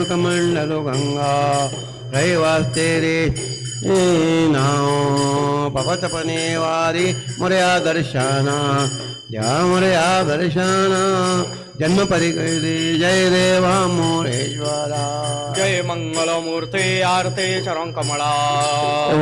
कमंडलो गंगा रहिवास्ते रे ए नाव पवतपने वारी मोर्या दर्शना द्या मोर्या दर्शना जन्म परिकरी जय देवा मोरेश्वरा। जय मंगल मूर्ते आरते चरण कमळा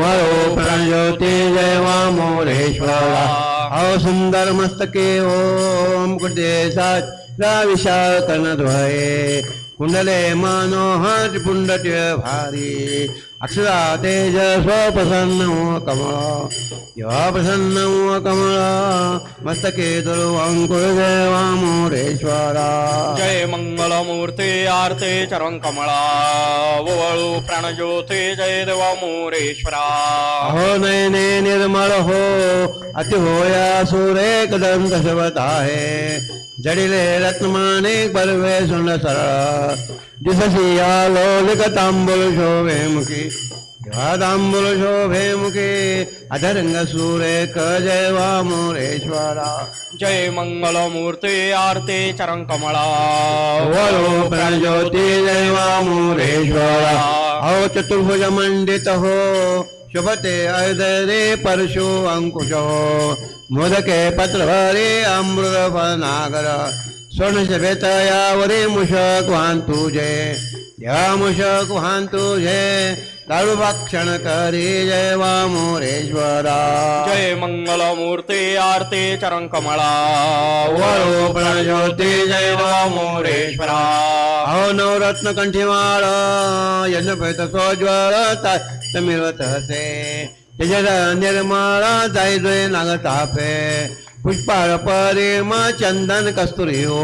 वरो प्रणज्योती जय वा मोरेश्वरा। अहो सुंदर मस्तके ओम कुटेशात विशाल कर्णध्वये कुंडले मनोहर पुंडट भारी अक्षरा तेज स्वप्रसन्न कमळ जेव्हा प्रसन्न कमळ मस्तके दुर्वांकुर जय वा मोरेश्वरा जय मंगल मूर्ते आरते चरण कमळा ओवळू प्राणज्योते जय देवा मोरेश्वरा। अहो नयने निर्मळ हो अति होया सुरे कदम दशवत आहे जडिले रत्नमाने परवे सुंड सरळ दिससी तांबूल शोभे मुखी शोभे मुखी अधरंग सुरेख जय वा मोरेश्वरा जय मंगल मूर्ते आरते चरण कमळा वरो प्राणज्योती जय वा मोरेश्वरा अहो चतुर्भुज मंडित हो शुभते अदरे परशु अंकुश मोदके पत्रभरे अमृत नागर स्वर्ण शबेतयावरे मुषक वाहन तुझे देवा मुषक वाहन तुझे दारू भक्षण करी जय वा मोरेश्वरा जय मंगल मूर्ते आरते चरण कमळा वरो प्राणज्योती जय वा मोरेश्वरा अहो नवरत्न कंठीमाळ यज्ञपैत सोज्वळ मिळवत हसे त्याच्या निर्माळ जायजोय नागतापे। पुष्पाळ परिम चंदन कस्तुरी हो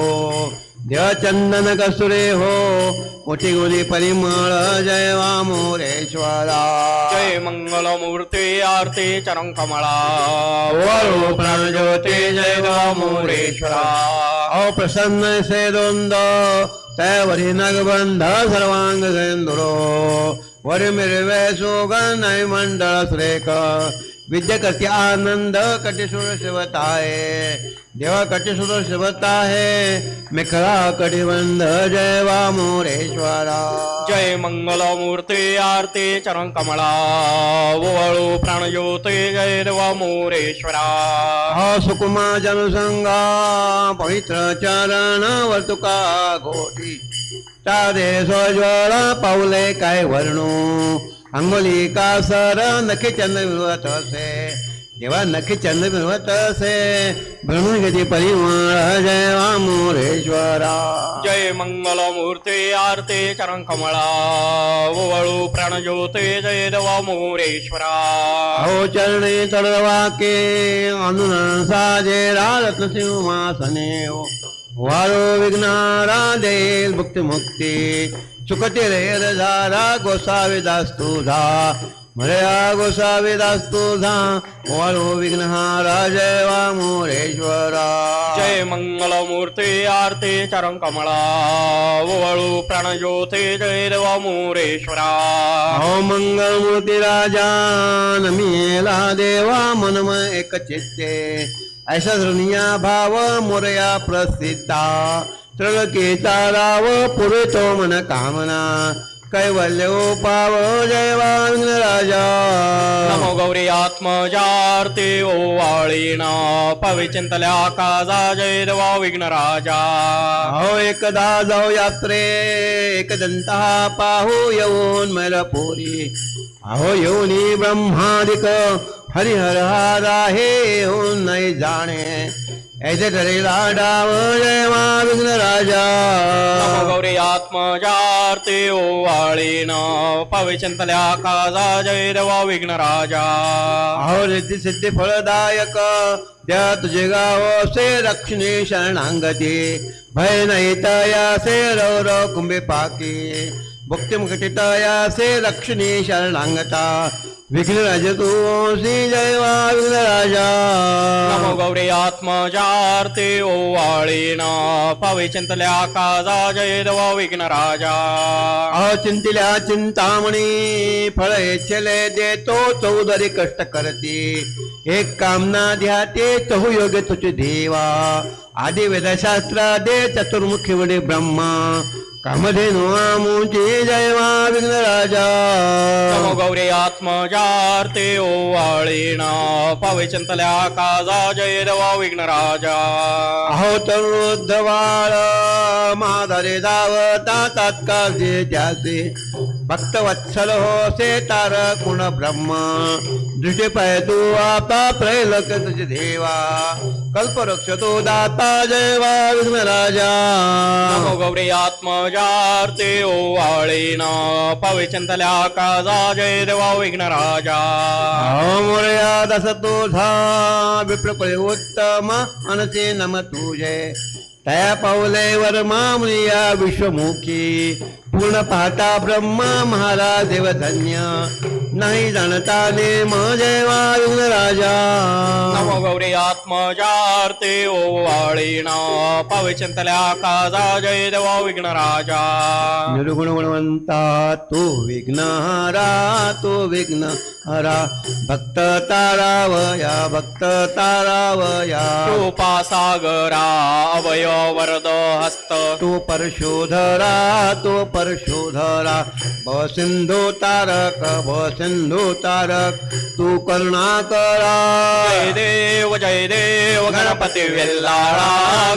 देव चंदन कस्तुरी हो मोठी गुली परिमळ जय वा मोरेश्वरा जय मंगल मूर्ते आरते चरण कमळा वरो प्राणज्योती जय वा मोरेश्वरा अहो प्रसन्न से दोंद त्यावरी नगबंध सर्वांग सेंदुरो। वरी मिरवे सुगन मंडळ श्रेक विद्या करते आनंद कटिसुर शिवताये. देवा कटिसुर शिवताहे मेखळा कटिबंध जय वा मोरेश्वरा. जय मंगल मूर्ते आरते चरण कमळा ओवळू प्राणज्योते जय देवा मोरेश्वरा. हा सुकुमा जनसंगा पवित्र चरण वर्तुका घोटी. चारे स्वज्वळ पाऊले काय वर्णू? अंगोली कासर नखे चंद्र मिळवत असे जेव्हा नखे चंद्र मिळवत असे भ्रमण गती परिमळ जय वा मोरेश्वरा जय मंगल मूर्ते आरते चरण कमळा ओवळू प्राणज्योते जय देवा मोरेश्वरा अहो चरणे तडवाके अनुन साजे रत्न सिंहासने वारो विघ्नारा देईल भुक्ती मुक्ती चुकते रे झारा गोसावी दास तुझा मर्या गोसावी दास तुझा वारो विघ्नहारा जय वा मोरेश्वरा। जय मंगल मूर्ते आरते चरण कमळा ओवळू प्राणज्योते जय देवा मोरेश्वरा। अहो मंगलमूर्ती राजा नमिला देवा मनम एक चित्ते ऐसा धृनिया भाव मोरया प्रसिद्धा। त्रिलोकीचा राव पुरतो मन कामना कैवल्य पाव जय राजा। नमो गौरी आत्मजार्ते ओवाळीना पविचिंतल्या काजा जय देवा विघ्नराजा अहो एकदा जाऊ यात्रे एक दंता पाहू येऊन मलपुरी अहो येऊनी ब्रह्मादिक हरिहर हारा हे येऊन नाही जाणे। ऐसे ठरेला डाव जय मा विघ्न राजा गौरी आत्मजार्ते ओवाळीना पविचिंतल्या काजा जय देवा विघ्नराजा अहो रिद्धी सिद्धी फळदायक त्या तुझे गाव से रक्षणे शरणांगती. भय नाही तया से रव रव कुंभे पाकी. भक्ती मुकटितया से रक्षणे शरणांगता. विघ्न राज तू श्री जय वा विघ्न राजा। नमो गौरी आत्मजार्ते ओवाळीना पविचिंतल्या काजा जय देवा विघ्नराजा अहो चिंतिल्या चिंतामणी फळ इच्छले देतो चौधरी कष्ट करती। एक कामना ध्या ते चहु योग्य तुझे देवा। आदि वेदशास्त्र दे चतुर्मुखी वडे ब्रह्मा। कामधेनु आमुचे जय मा विघ्न राजा। नमो गौरी आत्मजार्ते ओवाळीना पविचंतल्या काजा जय देवा विघ्नराजा अहो तरुद्धवाळ माधरे धावता तात्काळ जे त्याचे भक्त वत्सल हो से तार कुण ब्रह्म। दृष्टी पाय तू आपा प्रैलक तुझे देवा। कल्पवृक्ष तो दाता जय वा विघ्न राजा। नमो गौरी आत्मजार्ते ओवाळीना पविचंतल्या काजा जय देवा विघ्नराजा मोरया दस तुझा विप्रकुळे उत्तम मनसे नम तुझे। तया पावले वर मामुनिया विश्वमुखी पूर्ण पाहता ब्रह्मा महाराज देव धन्य नाही जाणता नेम जय वायुन राजा। नमो गौरी आत्मजार्ते ओवाळीना पविचंतल्या काजा जय देवा विघ्नराजा निर्गुण गुणवंता तो विघ्नहारा तो विघ्न हरा भक्त तारावया भक्त तारावया। रूपा सागरा अवय वरद हस्त। तो परशोधरा तो परशोधरा। भ सिंधू तारक भ सिंधू तारक तू करुणाकरा जय देव जय देव गणपती वेल्लाळा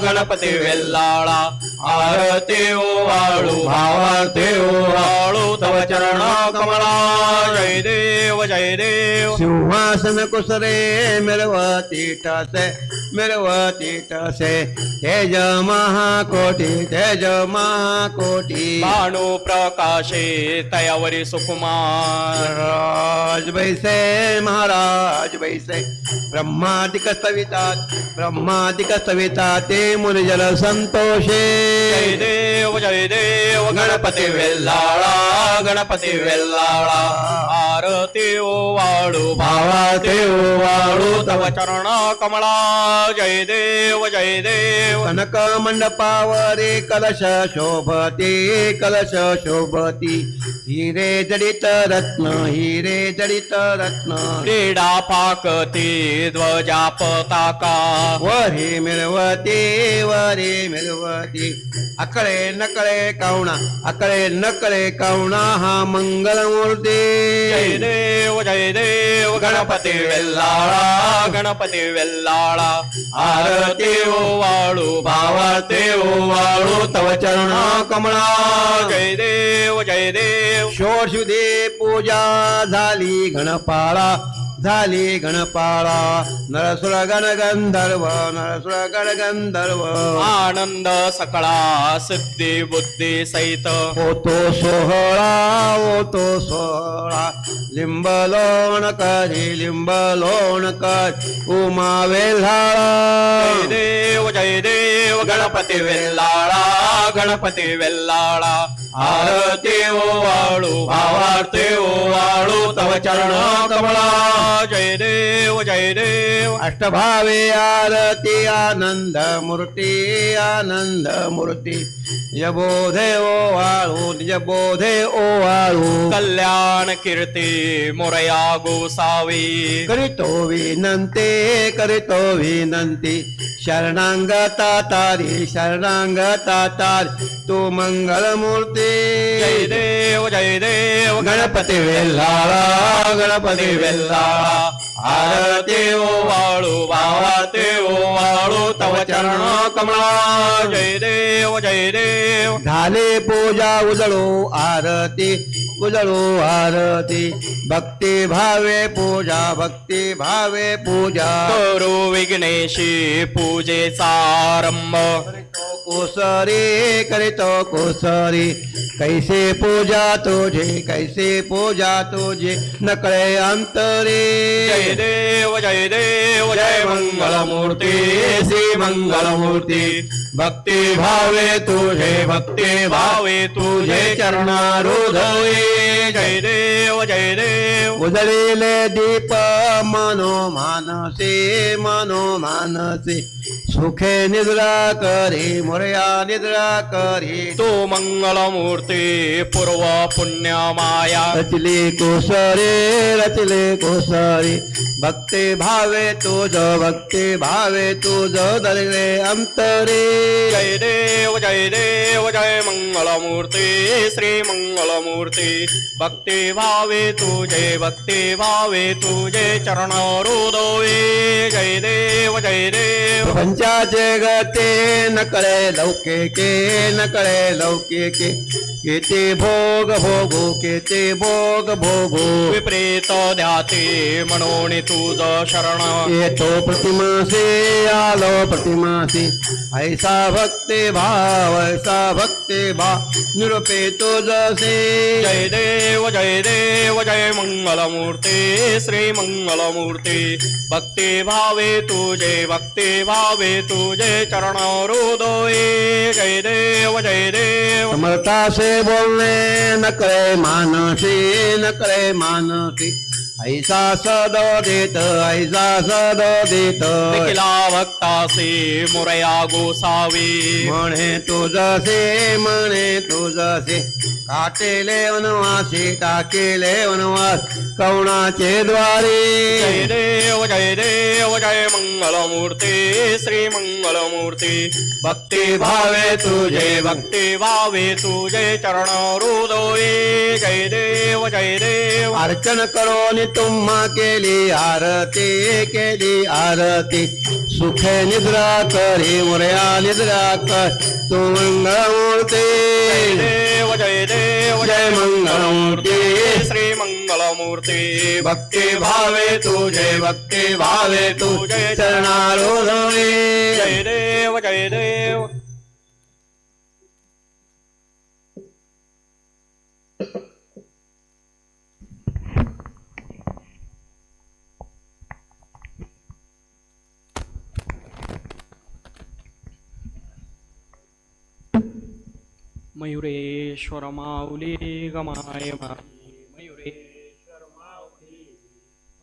गणपती वेल्लाळा। आरती ओवाळू भावार्थे ओवाळू तव चरण कमळा। जय देव जय देव सिंहासन कुसरे मिरवती टसे मिरवती टसे तेज महाकोटी तेज महाकोटी। भानु प्रकाशे तयावरी सुकुमार। महाराज बैसे महाराज बैसे ब्रह्मादिक सवितात ब्रह्मादिक सविता ते मुनिजल संतोषे। जय देव जय देव गणपती वेल्लाळा गणपती वेल्लाळा। आरती ओवाळू भावाते ओवाळू तव चरण कमळा जय देव जय देव. कनक मंडपावरे कलश शोभते कलश शोभती. हिरे जडित रत्न हिरे जडित रत्न. क्रीडा पाकती ध्वजा पताका. वरे मिळवते वरे मिळवते अकळे नकळे कावणा अकळे नकळे कावणा हा मंगलमूर्ती. जय देव जय देव गणपती वेल्लाळा गणपती वेल्लाळा. आरती हो ओवाळू भावाते ओवाळू तव चरण कमळा. जय देव जय देव. षोडशविधे पूजा झाली गणपाळा. झाली गणपाळा. नरसुर गण गंधर्व नरसुर गण गंधर्व. आनंद सकळा सिद्धी बुद्धी सहित. होतो सोहळा होतो सोहळा. लिंब लोण करी लिंब लोण कर. उमा जय वेल्हाळा देव जय देव गणपती वेल्लाळा गणपती वेल्लाळा आरती ओवाळू भावार्थे ओवाळू तव चरण कमळा. जय देव जय देव अष्टभावे आरती आनंद मूर्ती आनंद मूर्ती। निज बोधे ओवाळू निज बोधे ओवाळू कल्याण कीर्ती मोरया गोसावी। करीतो विनंती करीतो विनंती। शरणांगता तारी शरणांगता तारी तू मंगलमूर्ती जय देव जय देव गणपती वेल्हाळा गणपती वेल्लाळा आरती ओवाळू भावार्थे ओवाळू तव चरण कमळा जय देव जय देव. झाले पूजा उजळो आरती उजळो आरती. भक्ती भावे पूजा भक्ती भावे पूजा. करू विघ्नेशी पूजेचा आरंभ. करीतो कोसरी करीतो कोसरी. कैसे पूजा तुझे कैसे पूजा तुझे नकळे अंतरे। जय देव जय देव जय मंगलमूर्ती श्री मंगल मूर्ति भक्ति भावे तुझे भक्ति भावे तुझे चरणारुधवे जय देव जय देव। उजळलेले दीप मनो मानसे मनो मानसे। सुखे निद्रा करी मोरया निद्रा करी। तू मंगलमूर्ती पूर्व पुण्य माया। रचले कोसरे रचले कोसरे। भक्ती भावे तुझ भक्ती भावे तुझ दरले अंतरे। जय देव जय देव जय मंगलमूर्ती श्री मंगलमूर्ती। भक्ती भावे तुझे भक्ती भावे तुझे चरण रुदोवे जय देव जय देव। प्रपंचाचे गते न कळे लौकिके न कळे लौकिके केते भोग भोगो केते भोग भोगो. विपरीत ध्याते म्हणून तुझ शरण. येतो प्रतिमासे आलो प्रतिमासे. ऐसा भक्ती भाव ऐसा भक्ती भाव निरुपे तो जसे. जय देव जय देव जय मंगलमूर्ती श्री मंगलमूर्ती. भक्ती भावे तुझे भक्ती भावे तुझे चरण रुदोये जय देव जय देव। समर्था से बोलने न करे मानसी न करे मानसी। ऐसा सदो देत ऐसा सदो देत. निखिला भक्तासी मुरया गोसावी. म्हणे तुझसे म्हणे तुझसे काटेले वनवासी टाकेले वनवास कवणाचे द्वारे. जय देव जय देव जय मंगलमूर्ती श्री मंगलमूर्ती. भक्ती भावे तुझे भक्ती भावे तुझे चरण रुदोये जय देव जय देव. अर्चन करून तुम्हा केली आरती केली आरती। सुखे निद्रा करी मुरया निद्रा कर तू मंगळमूर्ती जय देव जय देव जय मंगलमूर्ती श्री मंगलमूर्ती भक्ती भावे तुझे भक्ती भावे तुझे चरणारोधवे जय देव जय देव। मयुरेश्वर माऊली गमाय माई मयुरेश्वर माऊली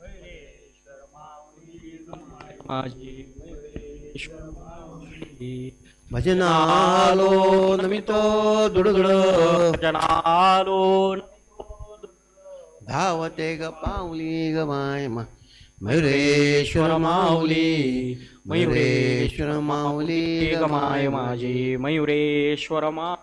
मयुरेश्वर माऊली गमाय माझी मयुरेश्वर माऊली. भजनालो नमितो दुडगड जनालो धावते ग पावली ग माय मा. मयुरेश्वर माऊली मयुरेश्वर माऊली ग गमाय माय माझी मयुरेश्वर मा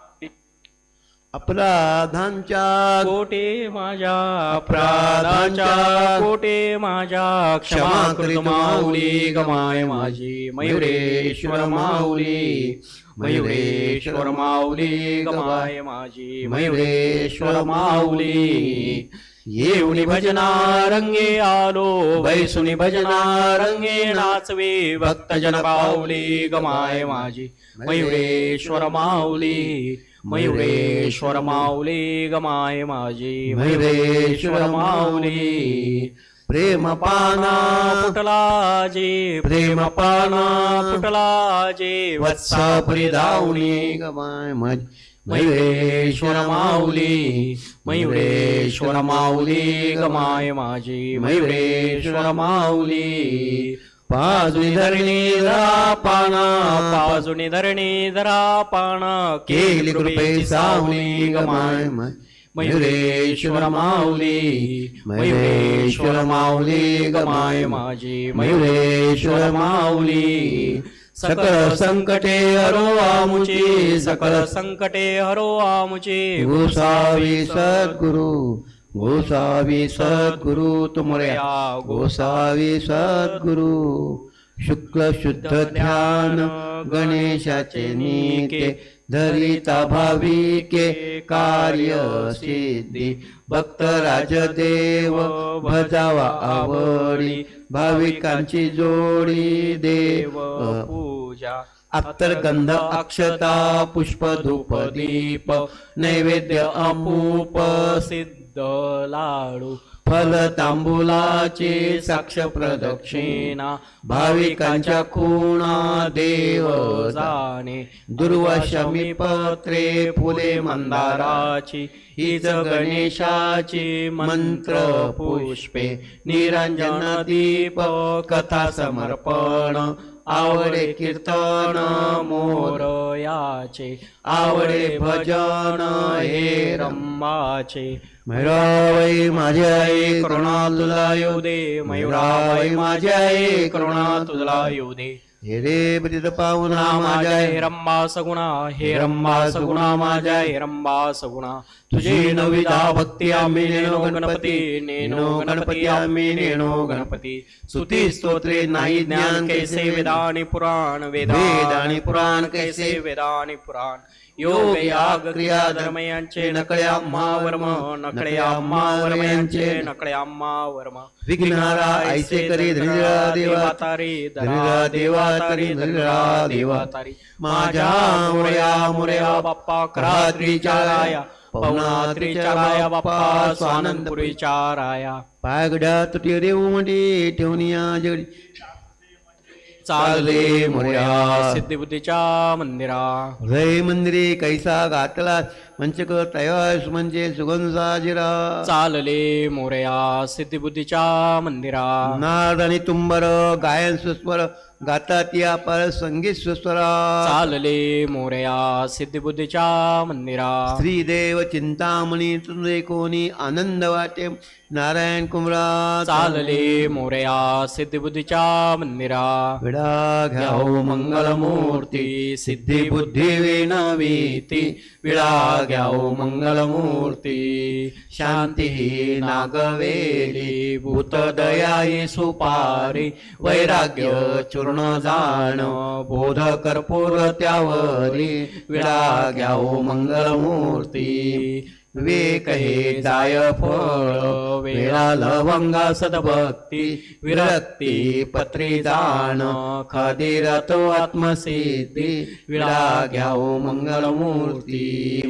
अपराधांच्या कोटे माझ्या अपराधाच्या कोटे माझ्या क्षमा कृत माऊली गमाय माझी मयुरेश्वर माऊली. मयुरेश्वर माऊली गमाय माझी मयुरेश्वर माऊली. येऊनी भजना रंगे आलो बैसुनी भजना रंगे नाचवे भक्तजन पावली गमाय माझी मयुरेश्वर माऊली. मयुरेश्वर माऊली गमाय माझी मयुरेश्वर माऊली प्रेम पाना फुटला जे प्रेम पाना फुटला जे वत्सापुरी धावणी ग माय मज मयुरेश्वर माऊली मयुरेश्वर माऊली गमाय माझी मयुरेश्वर माऊली पाजुनी धरणी रा पाना पाजुनी धरणी धरा पाण केली कृपे सावणी ग माय मज मयुरेश्वर माऊली मयुरेश्वर माऊली गमाय माझी. मयुरेश्वर माऊली सकळ संकटे हरो आमुची सकळ संकटे हरो आमुची. गोसावी सद्गुरु गोसावी सद्गुरु तुमऱ्या गोसावी सद्गुरु शुक्ल शुद्ध ध्यान गणेशाचे नीके धरिता भाविके कार्य सिद्धी भक्त राजदेव भजावा आवडी भाविकांची जोडी देव पूजा. अत्तर गंध अक्षता पुष्प धूप दीप नैवेद्य अपूप सिद्ध लाडू फल तांबुलाचे साक्ष प्रदक्षिणा भाविकांच्या खुणा देव जाणे. दुर्वशमी पत्रे फुले मंदाराची हीच गणेशाची मंत्र पुष्पे निरंजन दीप कथा समर्पण आवडे कीर्तन मोरयाचे. आवडे भजन हे रम्माचे मयुराबाई माझी आई करुणा तुला येऊ दे मयुराबाई माझी आई करुणा तुला येऊ दे हे रे पतित पाहुणा माझ्या हे रंबा सगुणा हे रंबा सगुणा माझ्या हे रंबा सगुणा तुझी नविदा भक्ती आम्ही नेनो गणपती नेनो गणपती आम्ही नेनो गणपती. स्तुती स्तोत्रे नाही ज्ञान कैसे वेदानी पुराण वेदानी पुराण कैसे वेदानी पुराण. योग याग क्रिया धर्म यांचे नकळे आम्हा वर्म नकळे आम्हा वर्म. यांचे नकळे आम्हा वर्म. विघ्नारा ऐसे करी धनिरा देवा तारी धनिरा देवा तारी धनिरा देवा तारी माझ्या मोरया मोरया बाप्पा करात्रीच्या राया पवनात्रीच्या बाप्पा पायगड्या तुटी म्हणजे ठेवनिया जगडी चालले मोर्या सिद्धिबुद्धीच्या मंदिरा। हृदय मंदिरे कैसा घातला मंचक तयास म्हणजे सुगंधा जिरा चालले मोरया सिद्धिबुद्धीच्या मंदिरा। नाद आणि तुंबर गायन सुस्वर गातात या पर संगीत सुस्वरा चालले मोरया सिद्धिबुद्धीच्या मंदिरा। श्रीदेव चिंतामणी तुझे कोणी आनंद वाटे नारायण कुमरा चालले मोरया सिद्धिबुद्धीच्या मंदिरा। विडा घ्या मंगलमूर्ती सिद्धी बुद्धी विनवीती विळा घ्याओ मंगलमूर्ती शांती नागवेली भूत दयाई सुपारी वैराग्य पूर्ण जाण. बोध कर्पूर त्यावरी विळा घ्याओ मंगलमूर्ती. विवेक हे जाय फळ. वेळा लवंगा सदभक्ती. विरक्ती पत्री जाण. खदिरतो आत्मसिद्धी. विळा घ्याओ मंगलमूर्ती.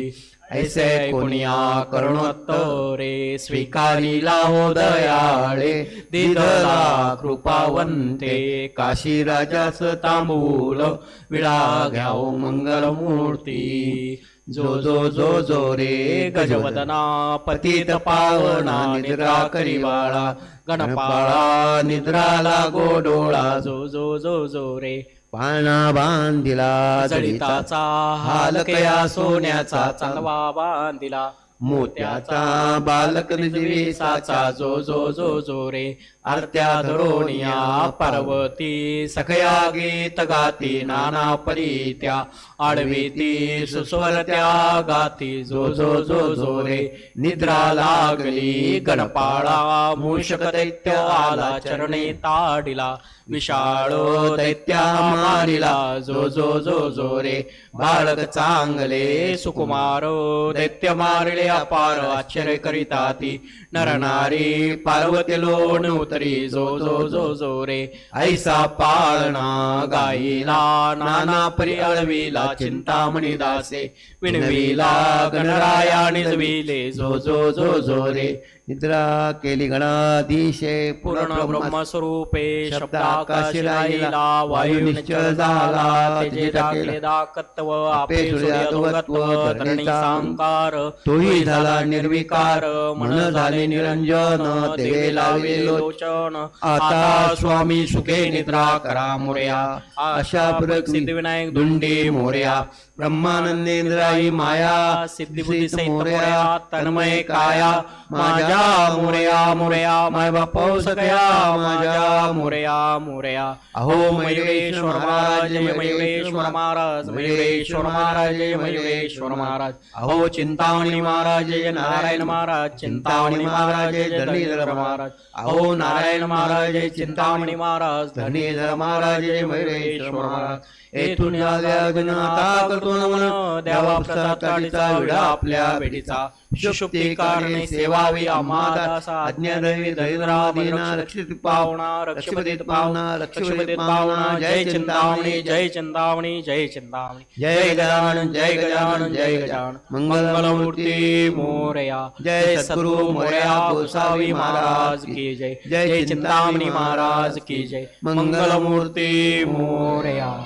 ऐसे कुणिया करुणोत्तरे स्वीकारिला हो दयाळे दिदला कृपावंते काशी राजास तांबूल विळा घ्याओ मंगलमूर्ती. जो जो जो जो रे गजवदना पतित पावना निद्रा करिवाळा गणपाळा निद्राला गोडोळा जो जो जो जो रे पाना बांधिला जडिताचा हालकया सोन्याचा चांदवा बांधिला मोत्याचा बालक निजवीसाचा जो जो जो जो रे. आरत्या धरोणिया पार्वती सखया गीत गाती नाना परीत्या आडवीती सुस्वरत्या गाती जो जो जो जो रे निद्रा लागली गणपाळा मूषक दैत्य आला चरणे ताडिला विशाळो दैत्या मारिला जो जो जो जो रे बाळक चांगले सुकुमारो दैत्य मारिले अपार आश्चर्य करिता ती नरनारी पार्वती लोण उतरी जो जो जो जो रे. ऐसा पाळणा गाईला नाना परी अळविला चिंतामणी दासे. विणविला गणराया निजविले जो जो जो जो रे. निद्रा केली गणाधीशे पूर्ण ब्रह्मस्वरूपे शब्द शब्दाकाशी राहिला वायू निश्चळ झाला तेजे दाखले दाकत्व आपे सूर्य दोगत्व धरणी सांकार तोही झाला निर्विकार मन झाले निरंजन देवे लावे लोचन. आता स्वामी सुखे निद्रा करा मोर्या. अशा पुरक सिद्धिविनायक दुंडे मोर्या. ब्रह्मानंदेंद्राई माया. सिद्धी बुद्धी सहित मोर्या. तन्मय काया माझ्या मोर्या मोर्या माय बापा सगळ्या माझ्या मोर्या मोर्या। अहो मयुरेश्वर महाराज मयुरेश्वर महाराज मयुरेश्वर महाराज मयुरेश्वर महाराज। अहो चिंतामणी महाराज नारायण महाराज चिंतामणी महाराज धरणीधर महाराज। अहो नारायण महाराज चिंतामणी महाराज धरणीधर महाराज मयुरेश्वर महाराज। येथून आता करतो नमन द्यावा आपल्या भेटीचा। शुष्टी कारणे सेवावी आम्हा दासा आज्ञादेवी दैद्रादीना रक्षित पावना रक्षपतीत पावना रक्षपतीत पावना जय चिंतामणी जय चिंतामणी जय चिंतामणी जय गजानन जय गजानन जय गजानन मंगलमूर्ती मोरया. जय सद्गुरु मोरया गोसावी महाराज की जय. जय चिंतामणी महाराज की जय. मंगलमूर्ती मोरया.